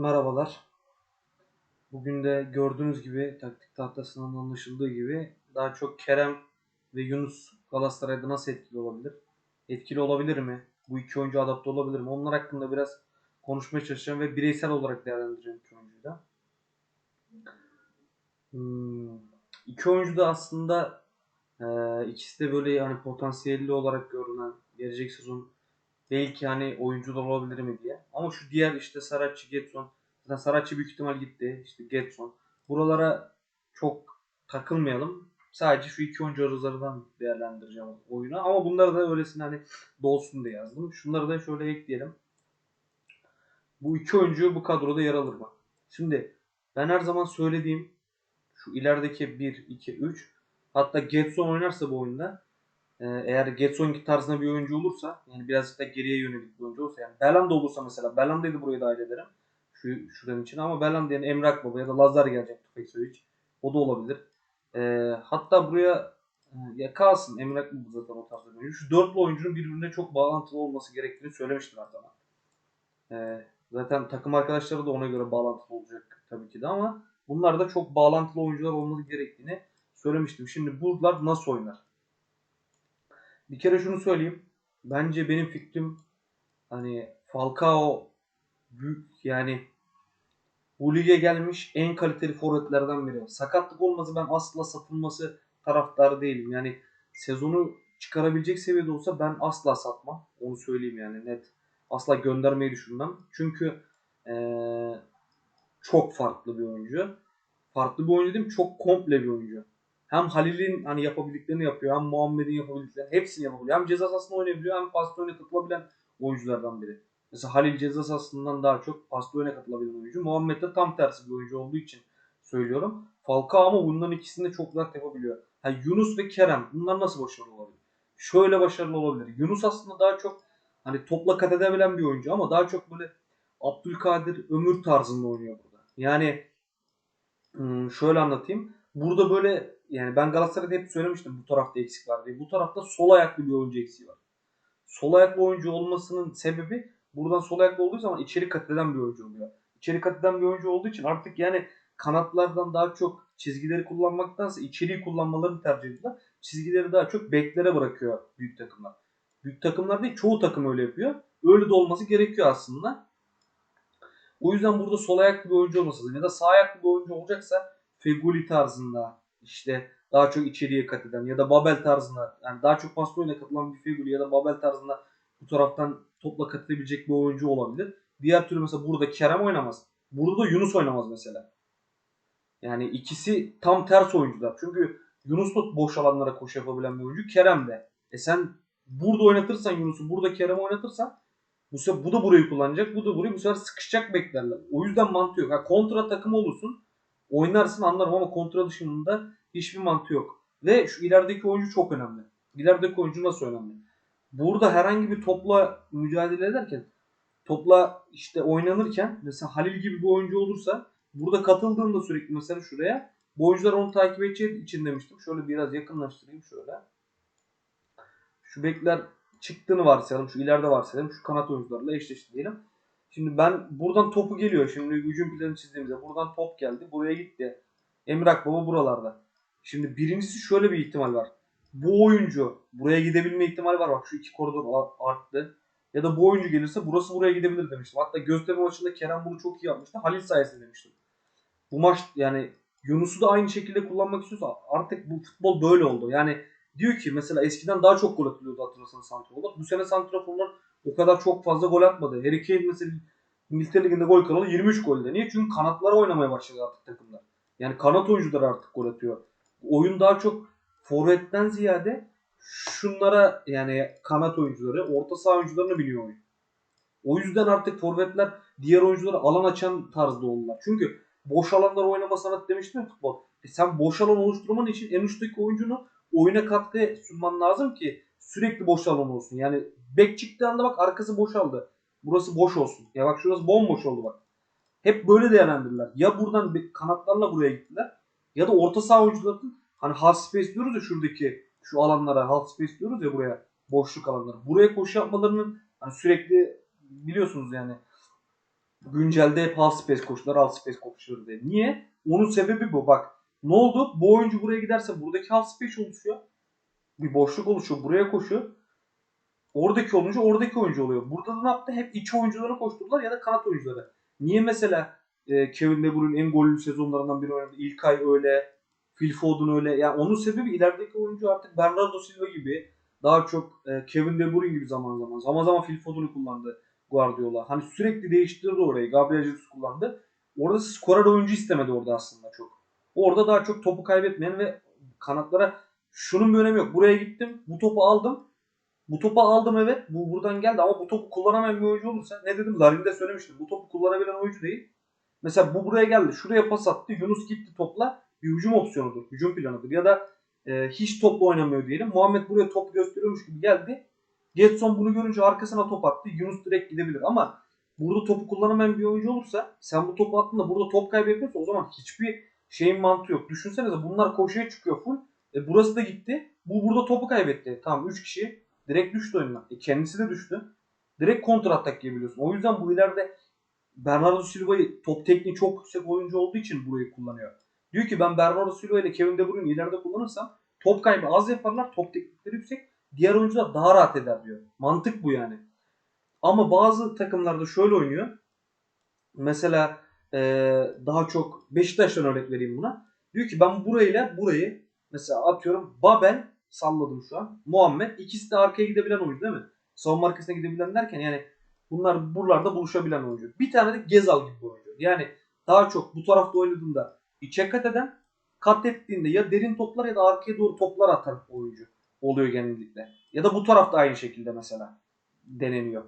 Merhabalar. Bugün de gördüğünüz gibi taktik tahtasından anlaşıldığı gibi daha çok Kerem ve Yunus Galatasaray'da nasıl etkili olabilir? Etkili olabilir mi? Bu iki oyuncu adapte olabilir mi? Onlar hakkında biraz konuşmaya çalışacağım ve bireysel olarak değerlendireceğim iki oyuncuyu da. Hmm, iki oyuncu da aslında e, ikisi de böyle hani potansiyelli olarak görünen gelecek sezon belki hani oyuncular olabilir mi diye. Ama şu diğer işte Saracchi, Getson Zaten Saracchi büyük ihtimal gitti. İşte Getson. Buralara çok takılmayalım. Sadece şu iki oyuncu arızlarından değerlendireceğim oyunu. Ama bunları da öylesine hani dolsun diye yazdım. Şunları da şöyle ekleyelim. Bu iki oyuncu bu kadroda yer alır mı? Şimdi ben her zaman söylediğim şu ilerideki 1, 2, 3 hatta Getson oynarsa bu oyunda eğer Getson tarzında bir oyuncu olursa yani birazcık da geriye yönelik bir oyuncu olsa yani Belanda olursa mesela Belanda'yı da buraya dahil ederim şu şuranın için ama Belhanda yani Emrak Baba ya da Lazar gelecek Tufeksovic. O da olabilir. E, hatta buraya e, ya kalsın Emrak Baba zaten o tarzda oyuncu. Şu dörtlü oyuncunun birbirine çok bağlantılı olması gerektiğini söylemiştim her zaman. E, zaten takım arkadaşları da ona göre bağlantılı olacak tabii ki de ama bunlar da çok bağlantılı oyuncular olması gerektiğini söylemiştim. Şimdi buralar nasıl oynar? Bir kere şunu söyleyeyim. Bence benim fikrim hani Falcao büyük yani bu lige gelmiş en kaliteli forvetlerden biri. Sakatlık olması ben asla satılması taraftarı değilim. Yani sezonu çıkarabilecek seviyede olsa ben asla satmam. Onu söyleyeyim yani net. Asla göndermeyi düşünmem. Çünkü ee, çok farklı bir oyuncu. Farklı bir oyuncu değil mi? Çok komple bir oyuncu. Hem Halil'in hani yapabildiklerini yapıyor, hem Muhammed'in yapabildiklerini hepsini yapabiliyor. Hem ceza sahasında oynayabiliyor, hem pasta katılabilen oyunculardan biri. Mesela Halil ceza sahasından daha çok paslı oyuna katılabilen oyuncu. Muhammed de tam tersi bir oyuncu olduğu için söylüyorum. Falcao ama bunların ikisini de çok rahat yapabiliyor. Yani Yunus ve Kerem bunlar nasıl başarılı olabilir? Şöyle başarılı olabilir. Yunus aslında daha çok hani topla kat edebilen bir oyuncu ama daha çok böyle Abdülkadir Ömür tarzında oynuyor burada. Yani hmm, şöyle anlatayım. Burada böyle yani ben Galatasaray'da hep söylemiştim bu tarafta eksik var diye. Bu tarafta sol ayaklı bir oyuncu eksiği var. Sol ayaklı oyuncu olmasının sebebi buradan sol ayaklı olduğu zaman içeri kat eden bir oyuncu oluyor. İçeri kat eden bir oyuncu olduğu için artık yani kanatlardan daha çok çizgileri kullanmaktansa içeriği kullanmalarını tercih ediyorlar. Çizgileri daha çok beklere bırakıyor büyük takımlar. Büyük takımlar değil çoğu takım öyle yapıyor. Öyle de olması gerekiyor aslında. O yüzden burada sol ayaklı bir oyuncu olması lazım. Ya da sağ ayaklı bir oyuncu olacaksa Feguli tarzında işte daha çok içeriye kat eden ya da Babel tarzında yani daha çok paslı katılan bir Feguli ya da Babel tarzında bu taraftan topla katılabilecek bir oyuncu olabilir. Diğer türlü mesela burada Kerem oynamaz. Burada da Yunus oynamaz mesela. Yani ikisi tam ters oyuncular. Çünkü Yunus da boş alanlara koşu yapabilen bir oyuncu. Kerem de. E sen burada oynatırsan Yunus'u, burada Kerem oynatırsan bu sefer bu da burayı kullanacak, bu da burayı bu sefer sıkışacak beklerler. O yüzden mantığı yok. Yani kontra takım olursun, oynarsın anlarım ama kontra dışında hiçbir mantığı yok. Ve şu ilerideki oyuncu çok önemli. İlerideki oyuncu nasıl önemli? burada herhangi bir topla mücadele ederken topla işte oynanırken mesela Halil gibi bir oyuncu olursa burada katıldığında sürekli mesela şuraya bu oyuncular onu takip edeceği için demiştim. Şöyle biraz yakınlaştırayım şöyle. Şu bekler çıktığını varsayalım. Şu ileride varsayalım. Şu kanat oyuncularla eşleştirelim. Şimdi ben buradan topu geliyor. Şimdi hücum planı çizdiğimizde buradan top geldi. Buraya gitti. Emrak Baba buralarda. Şimdi birincisi şöyle bir ihtimal var bu oyuncu buraya gidebilme ihtimali var. Bak şu iki koridor arttı. Ya da bu oyuncu gelirse burası buraya gidebilir demiştim. Hatta Göztepe maçında Kerem bunu çok iyi yapmıştı. Halil sayesinde demiştim. Bu maç yani Yunus'u da aynı şekilde kullanmak istiyorsa artık bu futbol böyle oldu. Yani diyor ki mesela eskiden daha çok gol atılıyordu hatırlasanız santraforlar. Bu sene santraforlar o kadar çok fazla gol atmadı. Harry Kane mesela İngiltere Ligi'nde gol kralı 23 golde. Niye? Çünkü kanatlara oynamaya başladı artık takımlar. Yani kanat oyuncular artık gol atıyor. Oyun daha çok forvetten ziyade şunlara yani kanat oyuncuları, orta saha oyuncularına biliyor oyun. O yüzden artık forvetler diğer oyunculara alan açan tarzda oldular. Çünkü boş alanlar oynama sanat demiştim futbol. E sen boş alan oluşturman için en üstteki oyuncunu oyuna katkı sunman lazım ki sürekli boş alan olsun. Yani bek çıktığı anda bak arkası boşaldı. Burası boş olsun. Ya bak şurası bomboş oldu bak. Hep böyle değerlendirdiler. Ya buradan kanatlarla buraya gittiler ya da orta saha oyuncularının Hani half space diyoruz ya şuradaki şu alanlara half space diyoruz ya buraya boşluk alanları. Buraya koşu yapmalarının hani sürekli biliyorsunuz yani güncelde hep half space koşular, half space koşuları diye. Niye? Onun sebebi bu. Bak ne oldu? Bu oyuncu buraya giderse buradaki half space oluşuyor. Bir boşluk oluşuyor. Buraya koşuyor. Oradaki oyuncu oradaki oyuncu oluyor. Burada da ne yaptı? Hep iç oyuncuları koşturdular ya da kanat oyuncuları. Niye mesela e, Kevin De Bruyne en gollü sezonlarından biri oynadı. İlkay öyle. Phil Foden öyle. Yani onun sebebi ilerideki oyuncu artık Bernardo Silva gibi daha çok e, Kevin De Bruyne gibi zaman zaman. Zaman zaman Phil Foden'ı kullandı Guardiola. Hani sürekli değiştirdi orayı. Gabriel Jesus kullandı. Orada skorer oyuncu istemedi orada aslında çok. Orada daha çok topu kaybetmeyen ve kanatlara şunun bir önemi yok. Buraya gittim. Bu topu aldım. Bu topu aldım evet. Bu buradan geldi ama bu topu kullanamayan bir oyuncu olursa ne dedim? Larin'de söylemiştim. Bu topu kullanabilen oyuncu değil. Mesela bu buraya geldi. Şuraya pas attı. Yunus gitti topla. Bir hücum opsiyonudur. Hücum planıdır. Ya da e, hiç topla oynamıyor diyelim. Muhammed buraya top gösteriyormuş gibi geldi. Getson bunu görünce arkasına top attı. Yunus direkt gidebilir ama burada topu kullanamayan bir oyuncu olursa sen bu topu attığında burada top kaybediyorsa o zaman hiçbir şeyin mantığı yok. Düşünsenize bunlar koşuya çıkıyor full. E, burası da gitti. Bu burada topu kaybetti. Tamam 3 kişi direkt düştü oyundan. E, kendisi de düştü. Direkt kontra atak yiyebiliyorsun. O yüzden bu ileride Bernardo Silva'yı top tekniği çok yüksek oyuncu olduğu için burayı kullanıyor. Diyor ki ben Bernardo Silva ile Kevin De Bruyne'i ileride kullanırsam top kaybı az yaparlar. Top teknikleri yüksek. Diğer oyuncular daha rahat eder diyor. Mantık bu yani. Ama bazı takımlarda şöyle oynuyor. Mesela ee, daha çok Beşiktaş'tan örnek vereyim buna. Diyor ki ben burayla burayı mesela atıyorum Babel salladım şu an. Muhammed ikisi de arkaya gidebilen oyuncu değil mi? Savunma arkasına gidebilen derken yani bunlar buralarda buluşabilen oyuncu. Bir tane de Gezal gibi oyuncu. Yani daha çok bu tarafta oynadığında içe kat eden kat ettiğinde ya derin toplar ya da arkaya doğru toplar atan oyuncu oluyor genellikle. Ya da bu tarafta aynı şekilde mesela deneniyor.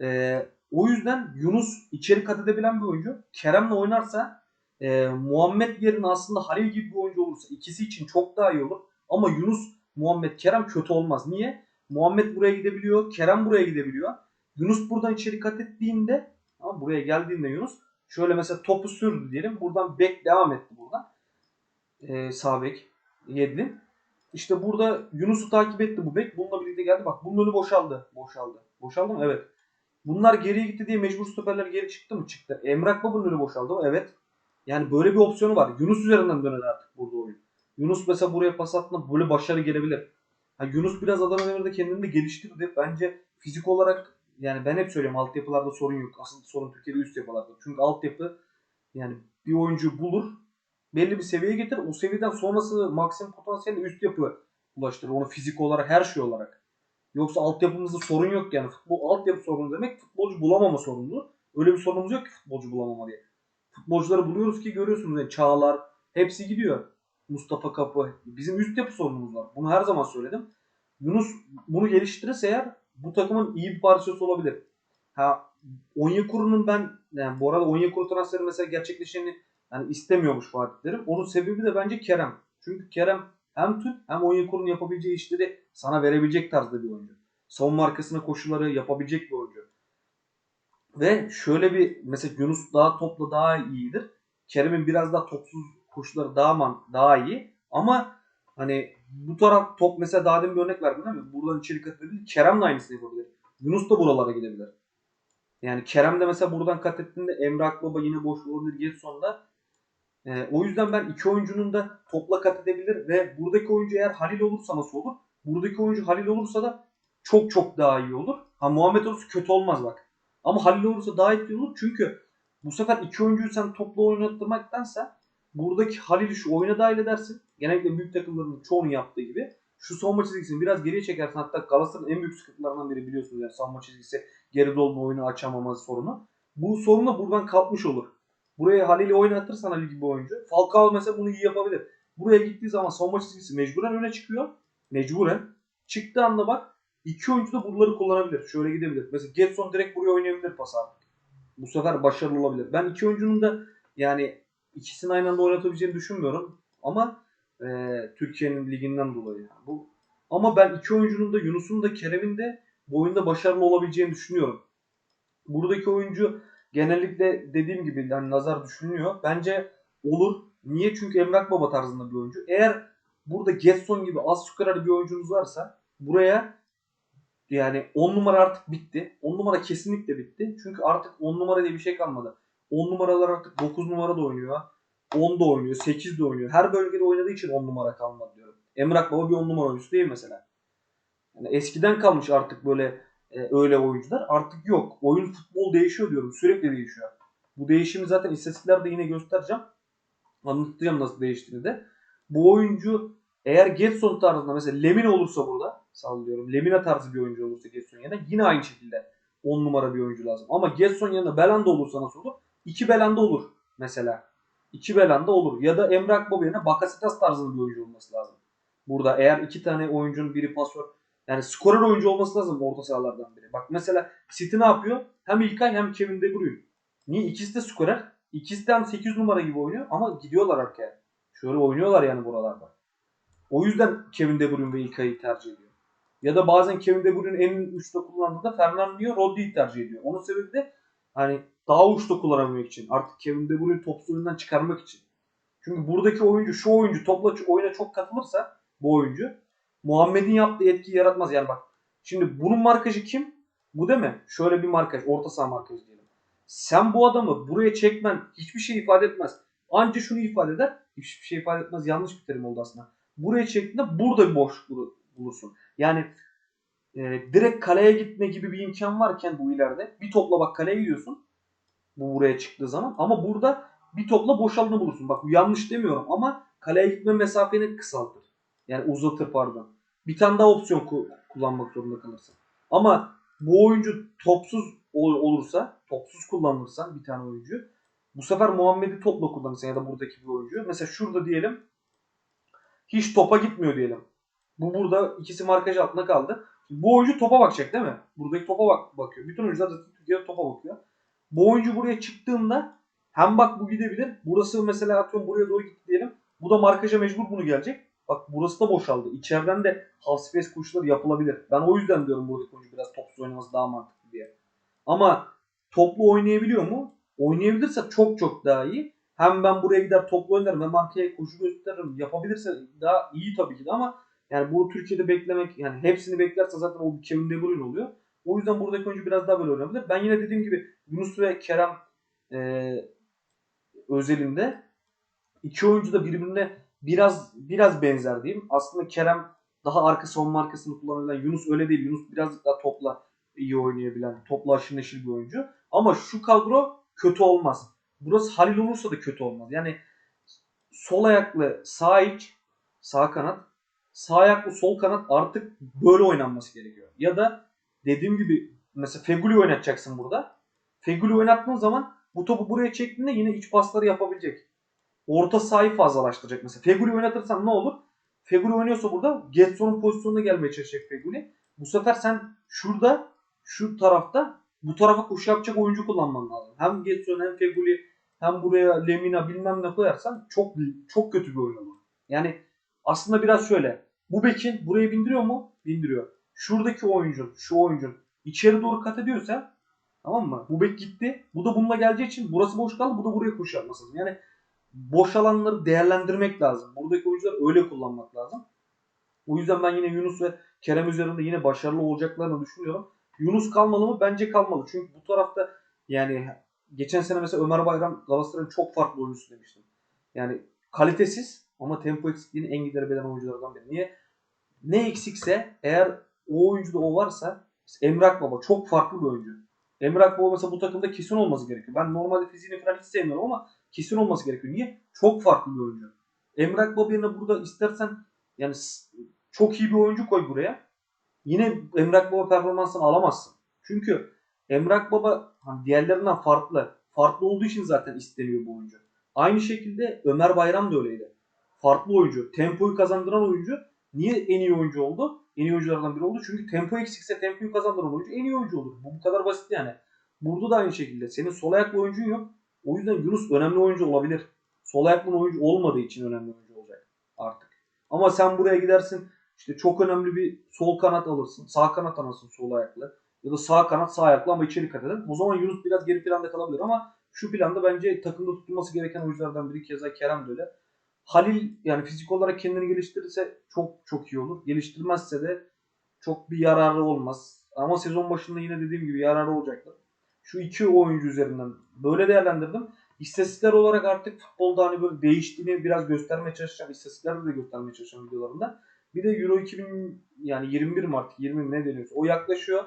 Ee, o yüzden Yunus içeri kat edebilen bir oyuncu. Kerem'le oynarsa e, Muhammed yerine aslında Halil gibi bir oyuncu olursa ikisi için çok daha iyi olur. Ama Yunus, Muhammed, Kerem kötü olmaz. Niye? Muhammed buraya gidebiliyor. Kerem buraya gidebiliyor. Yunus buradan içeri kat ettiğinde ama buraya geldiğinde Yunus şöyle mesela topu sürdü diyelim. Buradan bek devam etti buradan. Ee, sağ bek yedi. İşte burada Yunus'u takip etti bu bek. Bununla birlikte geldi. Bak bunun önü boşaldı. Boşaldı. Boşaldı mı? Evet. Bunlar geriye gitti diye mecbur stoperler geri çıktı mı? Çıktı. Emrak Baba'nın önü boşaldı mı? Evet. Yani böyle bir opsiyonu var. Yunus üzerinden döner artık burada oyun. Yunus mesela buraya pas attığında böyle başarı gelebilir. Ha, Yunus biraz Adana Demir'de kendini de geliştirdi. Bence fizik olarak yani ben hep söylüyorum altyapılarda sorun yok. Asıl sorun Türkiye'de üst yapılarda. Çünkü altyapı yani bir oyuncu bulur belli bir seviyeye getirir. O seviyeden sonrası maksimum potansiyeli üst yapı ulaştırır. Onu fizik olarak her şey olarak. Yoksa altyapımızda sorun yok yani. Futbol altyapı sorunu demek futbolcu bulamama sorunu. Öyle bir sorunumuz yok ki futbolcu bulamama diye. Futbolcuları buluyoruz ki görüyorsunuz yani Çağlar hepsi gidiyor. Mustafa Kapı. Bizim üst yapı sorunumuz var. Bunu her zaman söyledim. Yunus bunu geliştirirse eğer bu takımın iyi bir parçası olabilir. Ha Onyekuru'nun ben yani bu arada Onyekuru transferi mesela gerçekleşeni yani istemiyormuş Fatih Terim. Onun sebebi de bence Kerem. Çünkü Kerem hem Türk hem Onyekuru'nun yapabileceği işleri sana verebilecek tarzda bir oyuncu. Savunma arkasına koşuları yapabilecek bir oyuncu. Ve şöyle bir mesela Yunus daha topla daha iyidir. Kerem'in biraz daha topsuz koşuları daha man, daha iyi. Ama hani bu taraf top mesela daha demin bir örnek verdim değil mi? Buradan içeri kat edebilir. Kerem de aynısını yapabilir. Yunus da buralara gidebilir. Yani Kerem de mesela buradan kat ettiğinde Emre Akbaba yine boş olabilir Getson'da. Ee, o yüzden ben iki oyuncunun da topla kat edebilir ve buradaki oyuncu eğer Halil olursa nasıl olur? Buradaki oyuncu Halil olursa da çok çok daha iyi olur. Ha Muhammed olursa kötü olmaz bak. Ama Halil olursa daha iyi olur çünkü bu sefer iki oyuncuyu sen topla oynattırmaktansa buradaki Halil'i şu oyuna dahil edersin. Genellikle büyük takımların çoğunu yaptığı gibi. Şu savunma çizgisini biraz geriye çekersin. Hatta Galatasaray'ın en büyük sıkıntılarından biri biliyorsunuz yani savunma çizgisi geri dolma oyunu açamaması sorunu. Bu sorun da buradan kalkmış olur. Buraya Halil'i oynatırsan Halil gibi oyuncu. Falcao mesela bunu iyi yapabilir. Buraya gittiği zaman savunma çizgisi mecburen öne çıkıyor. Mecburen. Çıktığı anda bak iki oyuncu da buraları kullanabilir. Şöyle gidebilir. Mesela Getson direkt buraya oynayabilir pas artık. Bu sefer başarılı olabilir. Ben iki oyuncunun da yani ikisini aynı anda oynatabileceğini düşünmüyorum. Ama e, Türkiye'nin liginden dolayı. Yani bu ama ben iki oyuncunun da Yunus'un da Kerem'in de bu oyunda başarılı olabileceğini düşünüyorum. Buradaki oyuncu genellikle dediğim gibi yani nazar düşünüyor. Bence olur. Niye? Çünkü Emrak Baba tarzında bir oyuncu. Eğer burada Getson gibi az skorer bir oyuncunuz varsa buraya yani 10 numara artık bitti. 10 numara kesinlikle bitti. Çünkü artık 10 numara diye bir şey kalmadı. 10 numaralar artık 9 numara da oynuyor. 10 da oynuyor, 8 de oynuyor. Her bölgede oynadığı için 10 numara kalmadı diyorum. Emrak Baba bir 10 numara oyuncusu değil mesela. Yani eskiden kalmış artık böyle e, öyle oyuncular. Artık yok. Oyun futbol değişiyor diyorum. Sürekli değişiyor. Bu değişimi zaten istatistiklerde yine göstereceğim. Anlatacağım nasıl değiştiğini de. Bu oyuncu eğer Getson tarzında mesela Lemina olursa burada sallıyorum. Lemina tarzı bir oyuncu olursa Getson yerine yine aynı şekilde 10 numara bir oyuncu lazım. Ama Getson yanında Belanda olursa nasıl olur? 2 Belanda olur mesela. 2 Belanda olur. Ya da Emrak Baba yerine Bakasetas tarzında bir oyuncu olması lazım. Burada eğer iki tane oyuncunun biri pasör yani skorer oyuncu olması lazım orta sahalardan biri. Bak mesela City ne yapıyor? Hem İlkay hem Kevin De Bruyne. Niye? İkisi de skorer. İkisi de hem 8 numara gibi oynuyor ama gidiyorlar arkaya. Şöyle oynuyorlar yani buralarda. O yüzden Kevin De Bruyne ve İlkay'ı tercih ediyor. Ya da bazen Kevin De Bruyne en uçta kullandığında Fernandinho Rodri'yi tercih ediyor. Onun sebebi de hani daha uçta kullanabilmek için. Artık Kevin De Bruyne topsuz oyundan çıkarmak için. Çünkü buradaki oyuncu şu oyuncu topla oyuna çok katılırsa bu oyuncu Muhammed'in yaptığı etkiyi yaratmaz. Yani bak şimdi bunun markajı kim? Bu değil mi? Şöyle bir markaj. Orta saha markajı diyelim. Sen bu adamı buraya çekmen hiçbir şey ifade etmez. Anca şunu ifade eder. Hiçbir şey ifade etmez. Yanlış bir terim oldu aslında. Buraya çektiğinde burada bir boşluk bulursun. Yani e, direkt kaleye gitme gibi bir imkan varken bu ileride bir topla bak kaleye gidiyorsun. Bu buraya çıktığı zaman. Ama burada bir topla boş bulursun. Bak bu yanlış demiyorum ama kaleye gitme mesafeni kısaltır. Yani uzatır pardon. Bir tane daha opsiyon ku- kullanmak zorunda kalırsın. Ama bu oyuncu topsuz ol- olursa, topsuz kullanılırsa bir tane oyuncu bu sefer Muhammed'i topla kullanırsan ya da buradaki bir oyuncu. Mesela şurada diyelim hiç topa gitmiyor diyelim. Bu burada ikisi markaj altında kaldı. Bu oyuncu topa bakacak değil mi? Buradaki topa bak bakıyor. Bütün oyuncular da Türkiye'de topa bakıyor. Bu oyuncu buraya çıktığında hem bak bu gidebilir. Burası mesela atıyorum buraya doğru gitti diyelim. Bu da markaja mecbur bunu gelecek. Bak burası da boşaldı. İçeriden de half space koşuları yapılabilir. Ben o yüzden diyorum buradaki oyuncu biraz topsuz oynaması daha mantıklı diye. Ama toplu oynayabiliyor mu? Oynayabilirse çok çok daha iyi. Hem ben buraya gider toplu oynarım hem arkaya koşu gösteririm. Yapabilirse daha iyi tabii ki de ama yani bu Türkiye'de beklemek yani hepsini beklerse zaten o Kevin De Bruyne oluyor. O yüzden buradaki oyuncu biraz daha böyle oynayabilir. Ben yine dediğim gibi Yunus ve Kerem e, özelinde iki oyuncu da birbirine biraz biraz benzer diyeyim. Aslında Kerem daha arka savunma arkasını kullanabilen Yunus öyle değil. Yunus biraz daha topla iyi oynayabilen, topla aşırı neşir bir oyuncu. Ama şu kadro kötü olmaz. Burası Halil olursa da kötü olmaz. Yani sol ayaklı sağ iç, sağ kanat, sağ ayaklı sol kanat artık böyle oynanması gerekiyor. Ya da dediğim gibi mesela Feguli oynatacaksın burada. Feguli oynattığın zaman bu topu buraya çektiğinde yine iç pasları yapabilecek. Orta sahayı fazlalaştıracak mesela. Feguli oynatırsan ne olur? Feguli oynuyorsa burada Getson'un pozisyonuna gelmeye çalışacak Feguli. Bu sefer sen şurada şu tarafta bu tarafa koşu yapacak oyuncu kullanman lazım. Hem Getson hem Feguli hem buraya Lemina bilmem ne koyarsan çok çok kötü bir oyun olur. Yani aslında biraz şöyle. Bu bekin buraya bindiriyor mu? Bindiriyor. Şuradaki oyuncu, şu oyuncu içeri doğru kat ediyorsa tamam mı? Bu bek gitti. Bu da bununla geleceği için burası boş kaldı. Bu da buraya koşu yapması lazım. Yani boş alanları değerlendirmek lazım. Buradaki oyuncuları öyle kullanmak lazım. O yüzden ben yine Yunus ve Kerem üzerinde yine başarılı olacaklarını düşünüyorum. Yunus kalmalı mı? Bence kalmalı. Çünkü bu tarafta yani geçen sene mesela Ömer Bayram Galatasaray'ın çok farklı oyuncusu demiştim. Yani kalitesiz ama tempo eksikliğini en giderebilen oyunculardan biri. Niye? Ne eksikse eğer o oyuncuda o varsa Emrak Baba çok farklı bir oyuncu. Emrak Baba mesela bu takımda kesin olması gerekiyor. Ben normalde fiziğini falan hiç sevmiyorum ama kesin olması gerekiyor. Niye? Çok farklı bir oyuncu. Emrak Baba yerine burada istersen yani çok iyi bir oyuncu koy buraya. Yine Emrak Baba performansını alamazsın. Çünkü Emrak Baba hani diğerlerinden farklı. Farklı olduğu için zaten isteniyor bu oyuncu. Aynı şekilde Ömer Bayram da öyleydi. Farklı oyuncu. Tempoyu kazandıran oyuncu. Niye en iyi oyuncu oldu? En iyi oyunculardan biri oldu. Çünkü tempo eksikse tempoyu kazandıran oyuncu en iyi oyuncu olur. Bu bu kadar basit yani. Burada da aynı şekilde. Senin sol ayaklı oyuncun yok. O yüzden Yunus önemli oyuncu olabilir. Sol ayaklı oyuncu olmadığı için önemli oyuncu olacak artık. Ama sen buraya gidersin işte çok önemli bir sol kanat alırsın. Sağ kanat alırsın sol ayaklı. Ya da sağ kanat sağ ayaklı ama içeri kat eder. O zaman Yunus biraz geri planda kalabilir ama şu planda bence takımda tutulması gereken oyunculardan biri. Keza Kerem de öyle. Halil yani fizik olarak kendini geliştirirse çok çok iyi olur. Geliştirmezse de çok bir yararı olmaz. Ama sezon başında yine dediğim gibi yararı olacaktır. Şu iki oyuncu üzerinden böyle değerlendirdim. İstatistikler olarak artık futbolda hani böyle değiştiğini biraz göstermeye çalışacağım. İstatistiklerde de göstermeye çalışacağım videolarımda. Bir de Euro 2000 yani 21 Mart 20 mi ne deniyorsa o yaklaşıyor.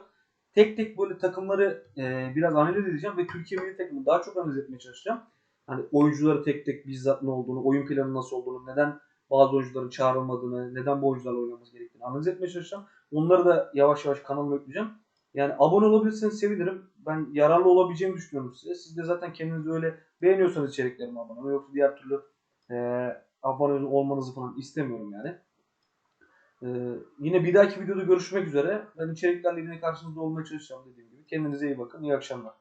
Tek tek böyle takımları e, biraz analiz edeceğim ve Türkiye milli takımını daha çok analiz etmeye çalışacağım. Hani oyuncuları tek tek bizzat ne olduğunu, oyun planı nasıl olduğunu, neden bazı oyuncuların çağrılmadığını, neden bu oyuncularla oynamamız gerektiğini analiz etmeye çalışacağım. Onları da yavaş yavaş kanalıma ekleyeceğim. Yani abone olabilirseniz sevinirim. Ben yararlı olabileceğimi düşünüyorum size. Siz de zaten kendinizi öyle beğeniyorsanız içeriklerime abone olun. Yoksa diğer türlü e, abone olmanızı falan istemiyorum yani. E, yine bir dahaki videoda görüşmek üzere. Ben içeriklerle yine karşınızda olmaya çalışacağım dediğim gibi. Kendinize iyi bakın. İyi akşamlar.